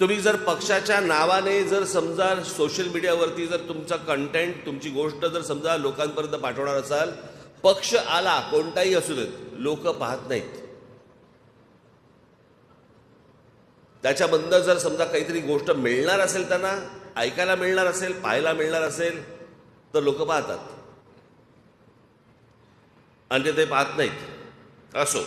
तुम्ही जर पक्षाच्या नावाने जर समजा सोशल मीडियावरती जर तुमचा कंटेंट तुमची गोष्ट जर समजा लोकांपर्यंत पाठवणार असाल पक्ष आला कोणताही असू देत लोक पाहत नाहीत. त्याच्याबद्दल जर समजा काहीतरी गोष्ट मिळणार असेल त्यांना ऐकायला मिळणार असेल पाहायला मिळणार असेल तर लोक पाहतात. आणि ते पाहत नाहीत. असो.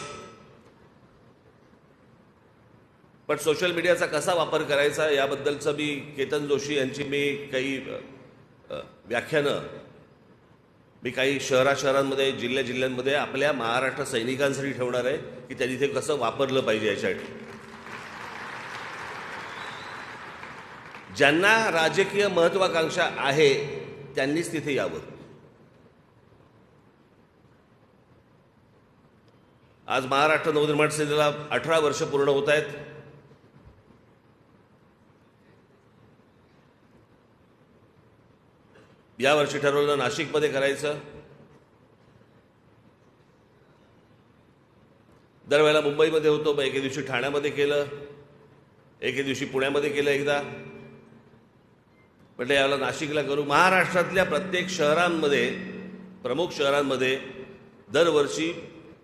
पण सोशल मीडियाचा कसा वापर करायचा याबद्दलचं मी केतन जोशी यांची मी काही व्याख्यानं मी काही शहरा शहरांमध्ये जिल्ह्या जिल्ह्यांमध्ये आपल्या महाराष्ट्र सैनिकांसाठी ठेवणार आहे की त्यांनी ते कसं वापरलं पाहिजे याच्यासाठी. ज्यांना राजकीय महत्वाकांक्षा आहे त्यांनीच तिथे यावं. आज महाराष्ट्र नवनिर्माण सेनेला अठरा वर्ष पूर्ण होत आहेत. यावर्षी ठरवलं नाशिकमध्ये करायचं. दरवेळेला मुंबईमध्ये होतो मग एके दिवशी ठाण्यामध्ये केलं एके दिवशी पुण्यामध्ये केलं एकदा. म्हटलं यावेळेला नाशिकला करू. महाराष्ट्रातल्या प्रत्येक शहरांमध्ये प्रमुख शहरांमध्ये दरवर्षी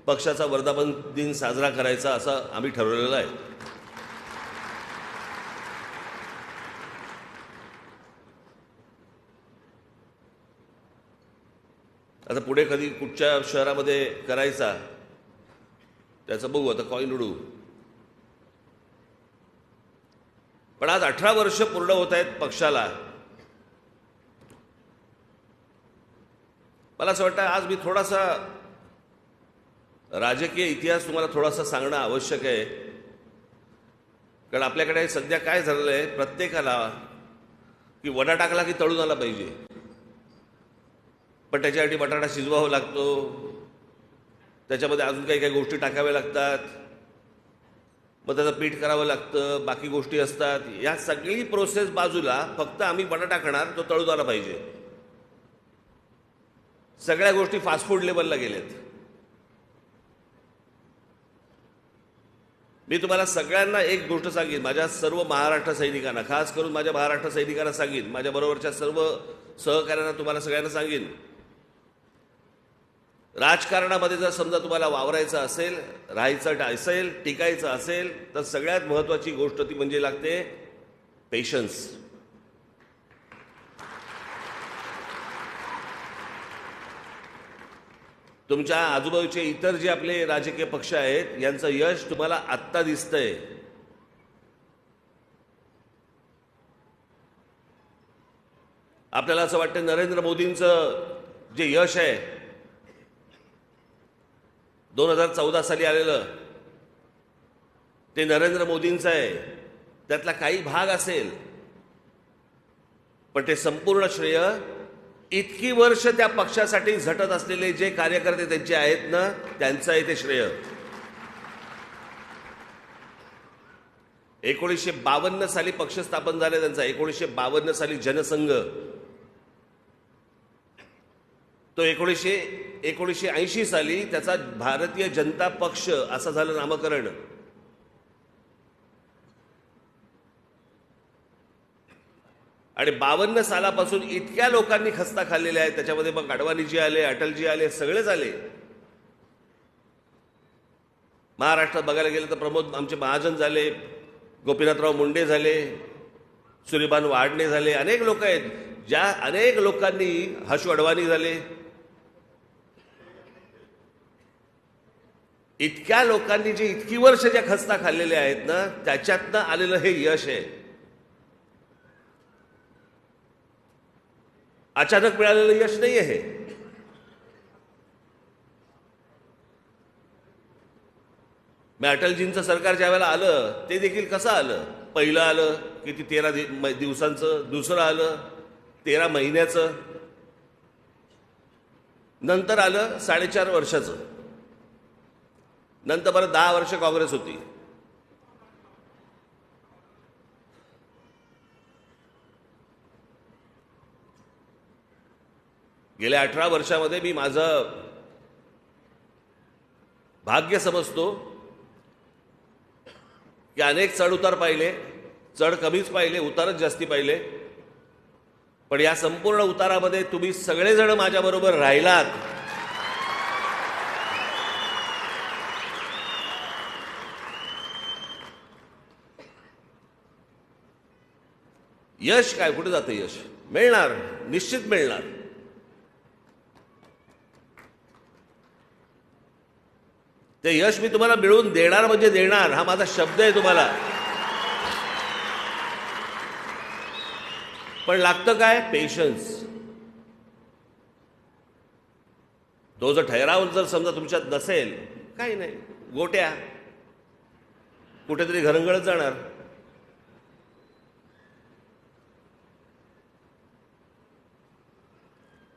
पक्षाचा वर्धापन दिन साजरा करायचा असं आम्ही ठरवलेलं आहे. आता पुढे कधी कुठच्या शहरामध्ये करायचा त्याचं बघू आता कॉईन उडू. पण आज अठरा वर्ष पूर्ण होत आहेत पक्षाला. मला असं वाटतं आज मी थोडासा राजकीय इतिहास तुम्हाला थोडासा सांगणं आवश्यक आहे. कारण आपल्याकडे सध्या काय झालेलं आहे प्रत्येकाला की वडा टाकला की तळून आला पाहिजे. पण त्याच्यासाठी बटाटा शिजवावा लागतो. त्याच्यामध्ये अजून काही काही गोष्टी टाकाव्या लागतात. मग त्याचं पीठ करावं लागतं बाकी गोष्टी असतात. या सगळी प्रोसेस बाजूला फक्त आम्ही बटाटा खाणार तो तळून आला पाहिजे. सगळ्या गोष्टी फास्ट फूड लेवलला गेल्यात मी तुम्हाला सगळ्यांना एक गोष्ट सांगेन. माझ्या सर्व महाराष्ट्र सैनिकांना खास करून माझ्या महाराष्ट्र सैनिकांना सांगेन. माझ्या बरोबरच्या सर्व सहकाऱ्यांना तुम्हाला सगळ्यांना सांगेन. राजकारणामध्ये जर समजा तुम्हाला वावरायचं असेल राहायचं असेल टिकायचं असेल तर सगळ्यात महत्वाची गोष्ट ती म्हणजे लागते पेशन्स तुमच्या आजूबाजूचे इतर जे आपले राजकीय पक्ष आहेत यांचं यश तुम्हाला आत्ता दिसतंय. आपल्याला असं वाटतं नरेंद्र मोदींचं जे यश आहे दोन हजार चौदा साली आलेलं. ते नरेंद्र मोदींचं आहे. त्यातला काही भाग असेल. पण ते संपूर्ण श्रेय इतकी वर्ष त्या पक्षासाठी झटत असलेले जे कार्यकर्ते त्यांचे आहेत ना त्यांचं आहे ते श्रेय. एकोणीसशे बावन्न साली पक्ष स्थापन झाले त्यांचा एकोणीसशे बावन्न साली जनसंघ. तो एकोणीसशे एकोणीसशे ऐंशी साली त्याचा भारतीय जनता पक्ष असं झालं नामकरण. आणि बावन्न सालापासून इतक्या लोकांनी खस्ता खाल्लेल्या आहेत त्याच्यामध्ये मग अडवाणीजी आले अटलजी आले सगळेच आले. महाराष्ट्रात बघायला गेलं तर प्रमोद आमचे महाजन झाले गोपीनाथराव मुंडे झाले सूर्यभान वाडणे झाले अनेक लोक आहेत. ज्या अनेक लोकांनी हशू अडवाणी झाले इतक्या लोकांनी जे इतकी वर्ष ज्या खस्ता खाल्लेल्या आहेत ना त्याच्यातनं आलेलं हे यश आहे. अचानक मिळालेलं यश नाही आहे मी अटलजींचं सरकार ज्या वेळेला आलं ते देखील कसं आलं? पहिलं आलं किती तेरा दिवसांचं दुसरं आलं तेरा महिन्याचं. नंतर आलं साडेचार वर्षाचं. नंतर परत दहा वर्ष काँग्रेस होती. गेल्या अठरा वर्षामध्ये मी माझं भाग्य समजतो की अनेक चढउतार पाहिले चढ कमीच पाहिले उतारच जास्ती पाहिले. पण या संपूर्ण उतारामध्ये तुम्ही सगळेजण माझ्याबरोबर राहिलात. यश काय? कुठे जातं यश? मिळणार. निश्चित मिळणार. ते यश मी तुम्हाला मिळवून देणार म्हणजे देणार. हा माझा शब्द आहे तुम्हाला. पण लागतं काय? पेशन्स तो जर ठराव जर समजा तुमच्यात नसेल काही नाही. गोट्या. कुठेतरी घरंगळत जाणार.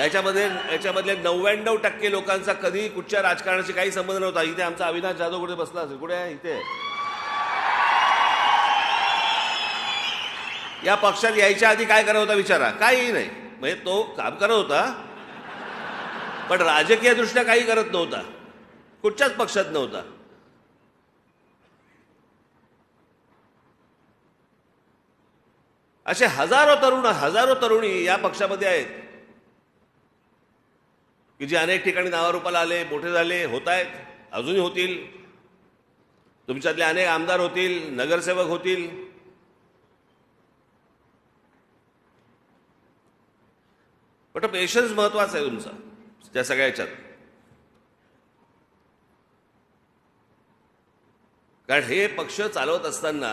याच्यामध्ये याच्यामधले नव्याण्णव टक्के लोकांचा कधी कुठच्या राजकारणाशी काही संबंध नव्हता. इथे आमचा अविनाश जाधव कुठे बसला असेल? कुठे आहे? इथे. या पक्षात यायच्या आधी काय करत होता विचारा. काही नाही. म्हणजे तो काम करत होता. पण राजकीय दृष्ट्या काही करत नव्हता. कुठच्याच पक्षात नव्हता. असे हजारो तरुण हजारो तरुणी या पक्षामध्ये आहेत. की जे अनेक ठिकाणी नावारूपाला आले मोठे झाले होत आहेत अजूनही होतील. तुमच्यातले अनेक आमदार होतील नगरसेवक होतील. पण पेशन्स महत्त्वाचा आहे तुमचा त्या सगळ्या ह्याच्यात कारण हे पक्ष चालवत असताना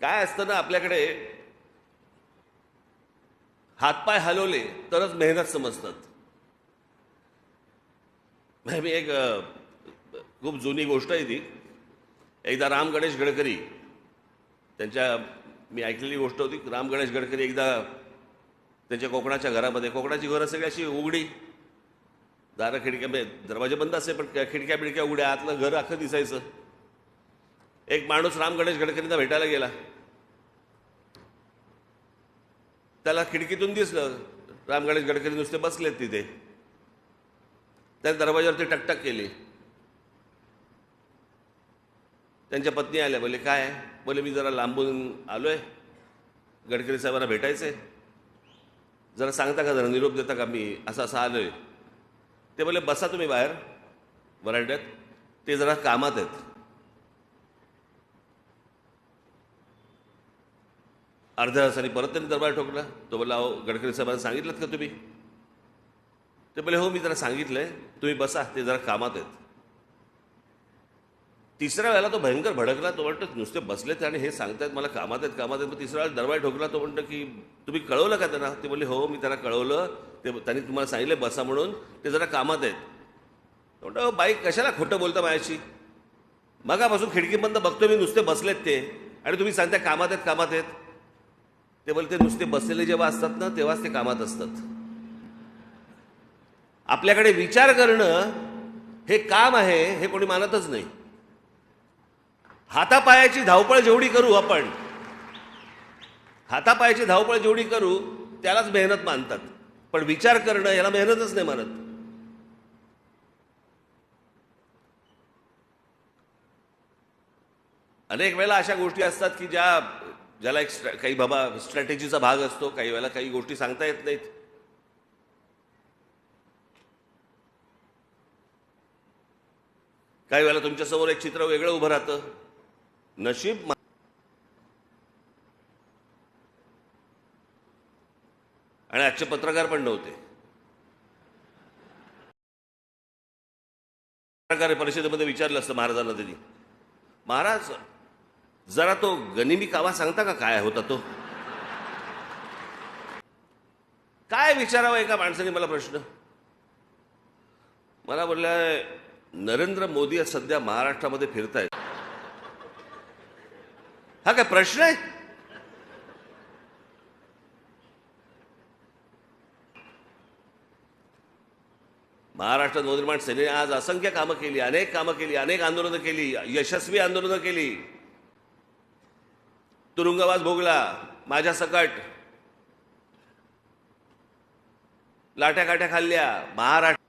काय असतं ना आपल्याकडे हातपाय हलवले तरच मेहनत समजतात. मी एक खूप जुनी गोष्ट आहे ती. एकदा राम गणेश गडकरी त्यांच्या मी ऐकलेली गोष्ट होती राम गणेश गडकरी एकदा त्यांच्या कोकणाच्या घरामध्ये कोकणाची घरं सगळी अशी उघडी. दारं खिडक्या म्हणजे दरवाजे बंद असे पण खिडक्या बिडक्या उघड्या आतलं घर अख्खं दिसायचं. एक माणूस राम गणेश गडकरींना भेटायला गेला. त्याला खिडकीतून दिसलं. राम गणेश गडकरी नुसते बसलेत तिथे. त्या दरवाजावरती टकटक केली. त्यांच्या पत्नी आल्या बोले काय? बोले मी जरा लांबून आलो आहे गडकरी साहेबांना आहे जरा सांगता का जरा? निरोप देता का? मी असं असं आहे ते बोले बसा तुम्ही बाहेर वरांड्यात ते जरा कामात आहेत. अर्ध्या तासाने परत त्यांनी दरबार ठोकला. तो बोला अहो गडकरी साहेबांना सांगितलं का तुम्ही? ते बोले हो मी जरा सांगितलंय तुम्ही बसा ते जरा कामात आहेत. तिसऱ्या वेळेला तो भयंकर भडकला तो म्हणतो नुसते बसलेत आणि हे सांगतायत मला कामात आहेत कामात आहेत. मग तिसऱ्या वेळेला दरवाजा ठोकला तो म्हणतो की तुम्ही कळवलं का त्यांना? ते बोलले हो मी त्यांना कळवलं ते त्यांनी तुम्हाला सांगितलं बसा म्हणून ते जरा कामात आहेत. तो म्हणतो बाईक कशाला खोटं बोलता माझ्याशी? मगापासून खिडकीबंद बघतो मी नुसते बसलेत ते. आणि तुम्ही सांगता कामात आहेत कामात आहेत. ते बोलते नुसते बसलेले जेव्हा असतात ना तेव्हाच ते कामात असतात. आपल्याकडे विचार करणं हे काम आहे हे कोणी मानतच नाही. हातापायाची धावपळ जेवढी करू आपण हातापायाची धावपळ जेवढी करू त्यालाच मेहनत मानतात. पण विचार करणं याला मेहनतच नाही मानत. अनेक वेळेला अशा गोष्टी असतात की ज्या ज्याला एक स्ट्रॅ- काही बाबा स्ट्रॅटेजीचा भाग असतो काही वेळेला काही गोष्टी सांगता येत नाहीत. काही वेळेला तुमच्यासमोर एक चित्र वेगळं उभं राहतं. नशीब आणि आजचे पत्रकार पण नव्हते. पत्रकार परिषदेमध्ये विचारलं असतं महाराजांना त्यांनी. महाराज जरा तो गनिमी कावा सांगता का काय होता तो? काय विचारावं एका माणसाने मला प्रश्न? मला बोललाय नरेंद्र मोदी सध्या महाराष्ट्रामध्ये फिरतायत. हा काय प्रश्न आहे? महाराष्ट्र नवनिर्माण सेनेने आज असंख्य कामं केली अनेक कामं केली अनेक आंदोलनं केली यशस्वी आंदोलनं केली. तुरुंगवास भोगला माझ्या सकट. लाट्या काट्या खाल्ल्या महाराष्ट्र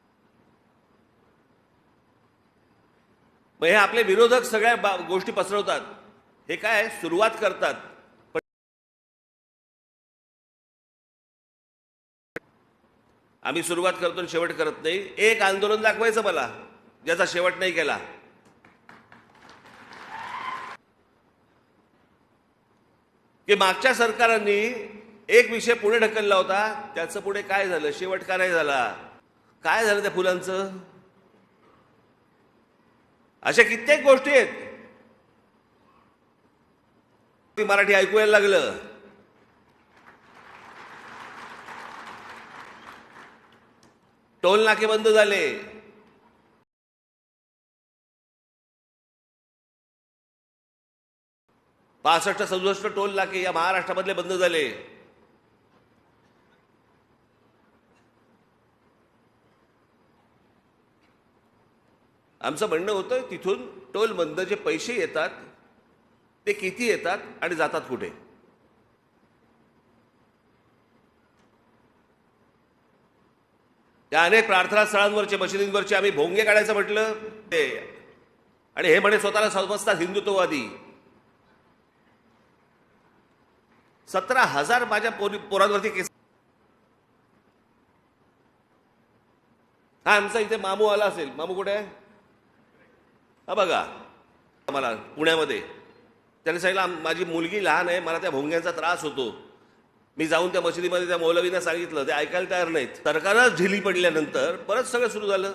मग हे आपले विरोधक सगळ्या बा- गोष्टी पसरवतात. हे काय सुरुवात करतात. पण आम्ही सुरुवात करतो आणि शेवट करत नाही. एक आंदोलन दाखवायचं मला ज्याचा शेवट नाही केला. की मागच्या सरकारांनी एक विषय पुढे ढकलला होता. त्याचं पुढे काय झालं? शेवट का नाही झाला? काय झालं त्या फुलांचं? अशा कित्येक गोष्टी आहेत. मराठी ऐकूयला लागलं. टोल नाके बंद झाले. पासष्ट सदुसष्ट टोल नाके या महाराष्ट्रामधले बंद झाले. आमचं म्हणणं होतं तिथून टोल बंद जे पैसे येतात ते किती येतात आणि जातात कुठे? त्या अनेक प्रार्थना स्थळांवरचे मशिदींवरचे आम्ही भोंगे काढायचं म्हटलं. ते. आणि हे म्हणे स्वतःला समजतात हिंदुत्ववादी. सतरा हजार माझ्या पोरी पोरांवरती केस हा आमचा इथे मामू आला असेल. मामू कुठे आहे? हा बघा. मला पुण्यामध्ये. त्याने सांगितलं माझी मुलगी लहान आहे मला त्या भोंग्यांचा त्रास होतो. मी जाऊन त्या मशिदीमध्ये त्या मौलवीनं सांगितलं ते ऐकायला तयार नाहीत. सरकारच झिली पडल्यानंतर परत सगळं सुरू झालं.